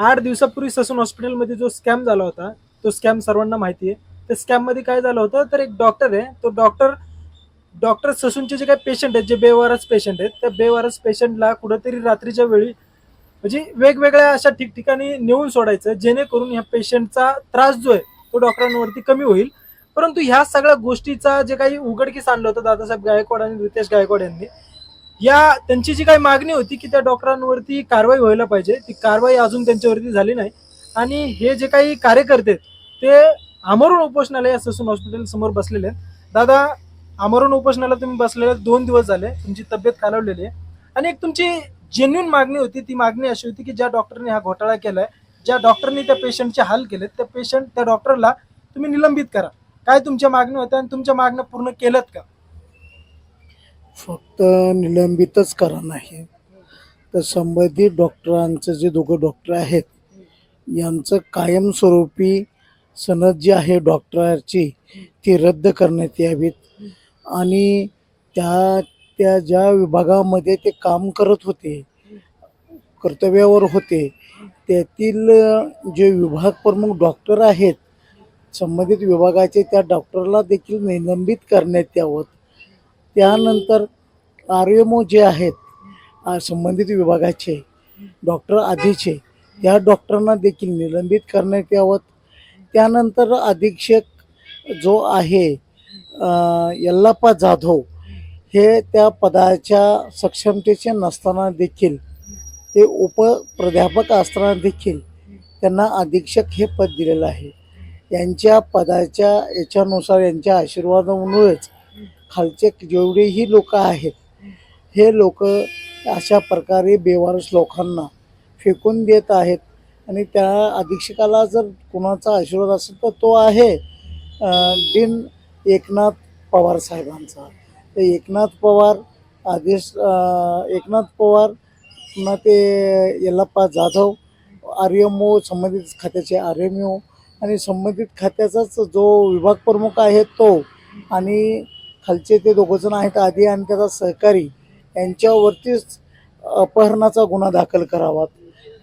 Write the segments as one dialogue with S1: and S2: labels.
S1: आठ दिवसापूर्वी ससून हॉस्पिटलमध्ये जो स्कॅम झाला होता तो स्कॅम सर्वांना माहिती आहे. त्या स्कॅममध्ये काय झालं होतं तर एक डॉक्टर आहे तो डॉक्टर डॉक्टर ससूनचे जे काही पेशंट आहेत जे बेवारस पेशंट आहेत त्या बेवारस पेशंटला कुठंतरी रात्रीच्या वेळी म्हणजे वेगवेगळ्या अशा ठिकठिकाणी नेऊन सोडायचं जेणेकरून ह्या पेशंटचा त्रास जो आहे तो डॉक्टरांवरती कमी होईल. परंतु ह्या सगळ्या गोष्टीचा जे काही उघडकीस आणलं होतं दादासाहेब गायकवाड आणि रितेश गायकवाड यांनी या त्यांची जी काही मागणी होती की त्या डॉक्टरांवरती कारवाई व्हायला पाहिजे ती कारवाई अजून त्यांच्यावरती झाली नाही. आणि हे जे काही कार्यकर्ते आहेत, ते आमरण उपोषणाला या ससून हॉस्पिटल समोर बसलेले आहेत. दादा आमरण उपोषणाला तुम्ही बसलेले दोन दिवस झाले तुमची तब्येत खालवलेली आहे. आणि एक तुमची जेन्युन मागणी होती ती मागणी अशी होती की ज्या डॉक्टरने हा घोटाळा केलाय ज्या डॉक्टरनी त्या पेशंटचे हाल केलेत त्या पेशंट त्या डॉक्टरला तुम्ही निलंबित करा. काय तुमच्या मागण्या होत्या आणि तुमच्या मागण्या पूर्ण केल्यात का?
S2: फक्त निलंबितच करा नाही. तर संबंधित डॉक्टरांचं जे दोघं डॉक्टर आहेत यांचं कायमस्वरूपी सनद जी आहे डॉक्टरची ती रद्द करण्यात यावीत. आणि त्या त्या ज्या विभागामध्ये ते काम करत होते कर्तव्यावर होते त्यातील जे विभाग प्रमुख डॉक्टर आहेत संबंधित विभागाचे त्या डॉक्टरला देखील निलंबित करण्यात यावं. त्यानंतर आर एम ओ जे आहेत संबंधित विभागाचे डॉक्टर आधीचे या डॉक्टरांना देखील निलंबित करण्यात यावं. त्यानंतर अधीक्षक जो आहे यल्लाप्पा जाधव हे त्या पदाच्या सक्षमतेचे नसताना देखील ते उपप्राध्यापक असताना देखील त्यांना अधीक्षक हे पद दिलेलं आहे. यांच्या पदाच्या याच्यानुसार यांच्या आशीर्वादामुळेच खालचे जेवढेही लोक आहेत हे लोक अशा प्रकारे बेवारस लोकांना फेकून देत आहेत. आणि त्या अधीक्षकाला जर कुणाचा आशीर्वाद असेल तर तो आहे दिन डीन एकनाथ पवार साहेबांचा. तर एकनाथ पवार आदेश एकनाथ पवार पुन्हा ते Yallappa Jadhav R M O संबंधित खात्याचे आर एम ओ आणि संबंधित खात्याचाच जो विभाग प्रमुख आहे तो. आणि खालचे ते दोघंजण आहेत आधी आणि त्याचा सहकारी यांच्यावरतीच अपहरणाचा गुन्हा दाखल करावा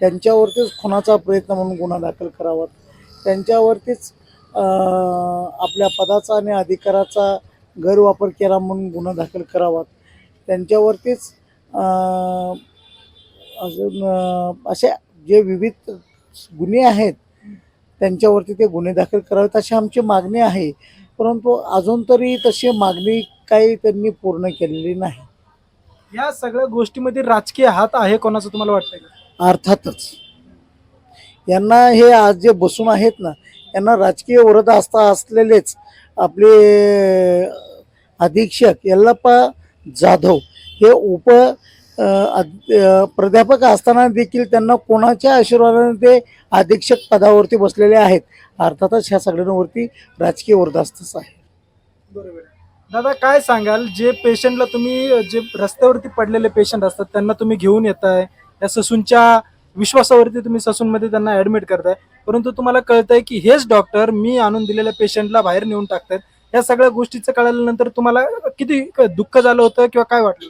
S2: त्यांच्यावरतीच खुनाचा प्रयत्न म्हणून गुन्हा दाखल करावा त्यांच्यावरतीच आपल्या पदाचा आणि अधिकाराचा गैरवापर केला म्हणून गुन्हा दाखल करावा त्यांच्यावरतीच अजून असे जे विविध गुन्हे आहेत त्यांच्यावरती ते गुन्हे दाखल करावेत अशी आमची मागणी आहे. परंतु अजून तरी तशी मागणी काही त्यांनी पूर्ण केलेली नाही.
S1: या सगळ्या गोष्टीमध्ये राजकीय हात आहे कोणाचं तुम्हाला वाटतंय का?
S2: अर्थातच. यांना हे आज जे बसून आहेत ना यांना राजकीय वरद असता असलेलेच आपले अधीक्षक यल्लाप्पा जाधव हे उप प्राध्यापक असताना देखील त्यांना कोणाच्या आशीर्वादाने ते अधीक्षक पदावरती बसलेले आहेत? अर्थातच ह्या सगळ्यांवरती राजकीय वरदास्तच आहे.
S1: बरोबर. दादा काय सांगाल? जे पेशंटला तुम्ही जे रस्त्यावरती पडलेले पेशंट असतात त्यांना तुम्ही घेऊन येताय. या ससूनच्या विश्वासावरती तुम्ही ससूनमध्ये त्यांना ऍडमिट करताय. परंतु तुम्हाला कळतंय की हेच डॉक्टर मी आणून दिलेल्या पेशंटला बाहेर नेऊन टाकतायत. या सगळ्या गोष्टीचं कळाल्यानंतर तुम्हाला किती दुःख झालं होतं किंवा काय वाटलं?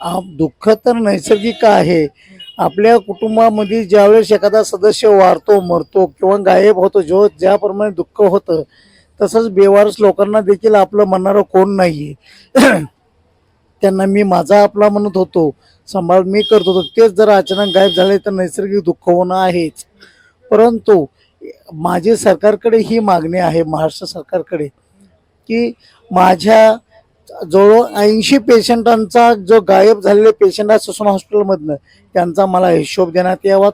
S2: दुःख तर नैसर्गिक आहे. आपल्या कुटुंबामध्ये ज्यावेळेस एखादा सदस्य वारतो मरतो किंवा गायब होतो जो ज्याप्रमाणे दुःख होतं तसंच बेवारस लोकांना देखील आपलं म्हणणारं कोण नाही आहे त्यांना मी माझा आपला म्हणत होतो सांभाळ मी करत होतो. तेच जर अचानक गायब झाले तर नैसर्गिक दुःख होणं आहेच. परंतु माझी सरकारकडे ही मागणी आहे महाराष्ट्र सरकारकडे की माझ्या जवळ ऐंशी पेशंटांचा जो गायब झालेले पेशंट आहे ससून हॉस्पिटलमधनं त्यांचा मला हिशोब देण्यात यावा.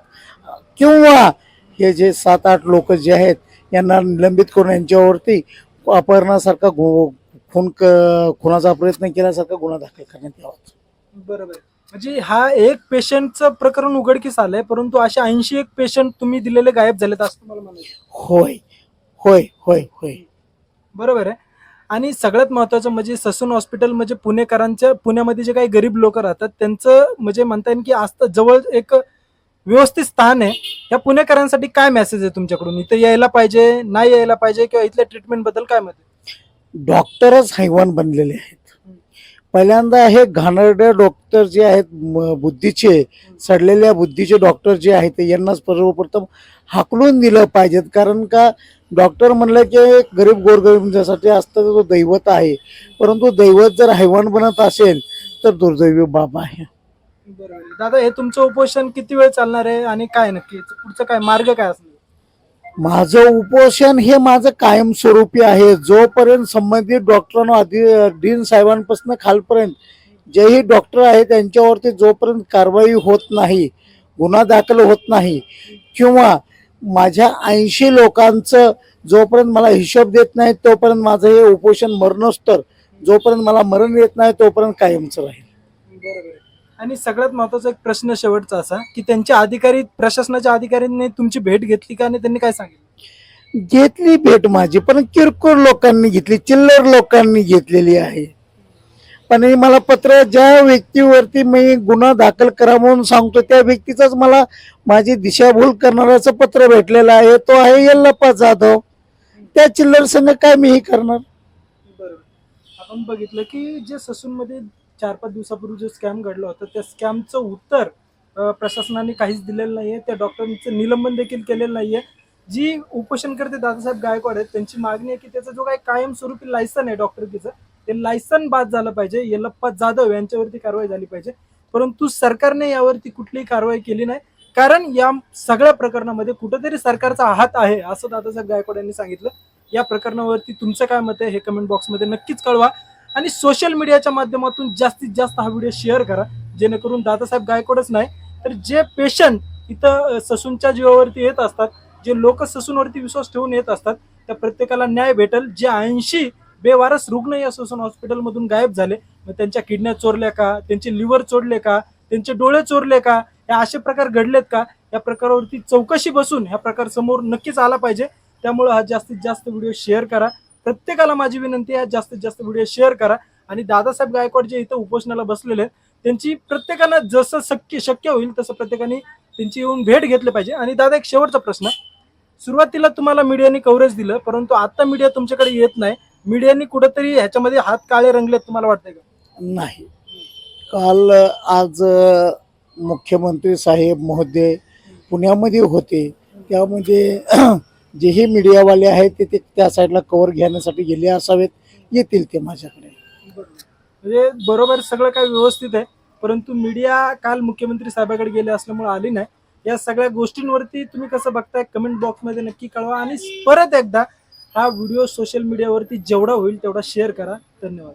S2: किंवा हे जे सात आठ लोक जे आहेत यांना निलंबित करून यांच्यावरती अपहरणासारखा गु खून क खुनाचा प्रयत्न केल्यासारखा गुन्हा दाखल करण्यात यावा.
S1: बरोबर. म्हणजे हा एक पेशंटचं प्रकरण उघडकीस आलंय परंतु असे ऐंशी एक पेशंट तुम्ही दिलेले गायब झालेत असं तुम्हाला म्हणायचं
S2: होय. होय होय होय.
S1: बरोबर आहे. आणि सगळ्यात महत्वाचं म्हणजे ससून हॉस्पिटल म्हणजे पुणेकरांच्या पुण्यामध्ये जे काही गरीब लोक राहतात त्यांचं म्हणजे म्हणता येईल की आज जवळ एक व्यवस्थित स्थान आहे. या पुणेकरांसाठी काय मेसेज आहे तुमच्याकडून? इथं यायला पाहिजे नाही यायला पाहिजे किंवा इथल्या ट्रीटमेंटबद्दल काय मत आहे?
S2: डॉक्टरच हैवान बनलेले आहेत. पहिल्यांदा हे घाणरडे डॉक्टर जे आहेत बुद्धीचे सडलेल्या बुद्धीचे डॉक्टर जे आहेत ते यांना सर्वप्रथम हाकलून दिलं पाहिजेत. कारण का डॉक्टर म्हणलं की गरीब गोरगरिबांसाठी असतं तो दैवत आहे. परंतु दैवत जर हैवान बनत असेल तर दुर्दैवी बाब आहे.
S1: आहे. दादा हे तुमचं उपोषण किती वेळ चालणार आहे आणि काय नक्की? पुढचं काय? मार्ग काय असणार?
S2: माझं उपोषण हे माझं कायमस्वरूपी आहे. जोपर्यंत संबंधित डॉक्टरांना आधी डीन साहेबांपासून खालपर्यंत जेही डॉक्टर आहेत त्यांच्यावरती जोपर्यंत कारवाई होत नाही गुन्हा दाखल होत नाही किंवा माझ्या ऐंशी लोकांचं जोपर्यंत मला हिशोब देत नाही तोपर्यंत माझं हे उपोषण मरणोत्तर जोपर्यंत मला मरण येत नाही तोपर्यंत कायमचं राहील.
S1: बरोबर. आणि सगळ्यात महत्त्वाचा एक प्रश्न शेवटचा असा की त्यांच्या अधिकारी प्रशासनाच्या अधिकाऱ्यांनी तुमची भेट घेतली का आणि त्यांनी काय सांगितलं?
S2: घेतली भेट माझी पण किरकोळ लोकांनी घेतली चिल्लर लोकांनी घेतलेली आहे. पण हे मला पत्र ज्या व्यक्तीवरती मी गुन्हा दाखल करा म्हणून सांगतो त्या व्यक्तीचाच मला माझी दिशाभूल करणाऱ्याचं पत्र भेटलेलं आहे तो आहे यल्लप्पा जाधव. त्या चिल्लर संघ काय मीही करणार?
S1: बरोबर. आपण बघितलं की जे ससूनमध्ये चार पाच दिवसापूर्वी जो स्कॅम घडला होता त्या स्कॅमचं उत्तर प्रशासनाने काहीच दिलेलं नाही आहे त्या डॉक्टरांचं निलंबन देखील केलेलं नाही आहे जी उपोषणकर्ते दादासाहेब गायकवाड आहेत त्यांची मागणी आहे की त्याचं जो काही कायमस्वरूपी लायसन आहे डॉक्टरकीचं ते लायसन बाद झालं पाहिजे. येलप्पा जाधव यांच्यावरती कारवाई झाली पाहिजे. परंतु सरकारने यावरती कुठलीही कारवाई केली नाही. कारण या सगळ्या प्रकरणामध्ये कुठेतरी सरकारचा हात आहे असं दादासाहेब गायकवाड यांनी सांगितलं. या प्रकरणावरती तुमचं काय मत आहे हे कमेंट बॉक्समध्ये नक्कीच कळवा. आणि सोशल मीडियाच्या माध्यमातून जास्तीत जास्त हा व्हिडिओ शेअर करा. जेणेकरून दादासाहेब गायकवाडच नाही तर जे पेशंट इथं ससूनच्या जीवावरती येत असतात जे लोक ससूनवरती विश्वास ठेवून येत असतात त्या प्रत्येकाला न्याय भेटेल. जे ऐंशी बेवारस रुग्ण या ससून हॉस्पिटलमधून गायब झाले मग त्यांच्या किडन्या चोरल्या का? त्यांचे लिव्हर चोरले का? त्यांचे डोळे चोरले का? या असे प्रकार घडलेत का? या प्रकारावरती चौकशी बसून ह्या प्रकार समोर नक्कीच आला पाहिजे. त्यामुळे हा जास्तीत जास्त व्हिडिओ शेअर करा. प्रत्येकाला माझी विनंती आहे जास्तीत जास्त व्हिडिओ शेअर करा. आणि दादासाहेब गायकवाड जे इथं उपोषणाला बसलेले आहेत त्यांची प्रत्येकानं जसं शक्य शक्य होईल तसं प्रत्येकाने त्यांची येऊन भेट घेतली पाहिजे. आणि दादा एक शेवटचा प्रश्न. सुरुवातीला तुम्हाला मीडियाने कव्हरेज दिलं परंतु आता मीडिया तुमच्याकडे येत नाही. मीडियाने कुठेतरी ह्याच्यामध्ये हात काळे रंगलेत तुम्हाला वाटतंय का?
S2: नाही. काल आज मुख्यमंत्री साहेब महोदय पुण्यामध्ये होते. त्यामध्ये जेही मीडियावाले आहेत ते ते त्या साईडला कव्हर घेण्यासाठी गेले असावेत येतील ते माझ्याकडे.
S1: म्हणजे बरोबर सगळं काय व्यवस्थित आहे परंतु मीडिया काल मुख्यमंत्री साहेबाकडे गेले असल्यामुळे आली नाही. या सगळ्या गोष्टींवरती तुम्ही कसं बघताय कमेंट बॉक्समध्ये नक्की कळवा आणि परत एकदा हा व्हिडिओ सोशल मीडियावरती जेवढा होईल तेवढा शेअर करा. धन्यवाद.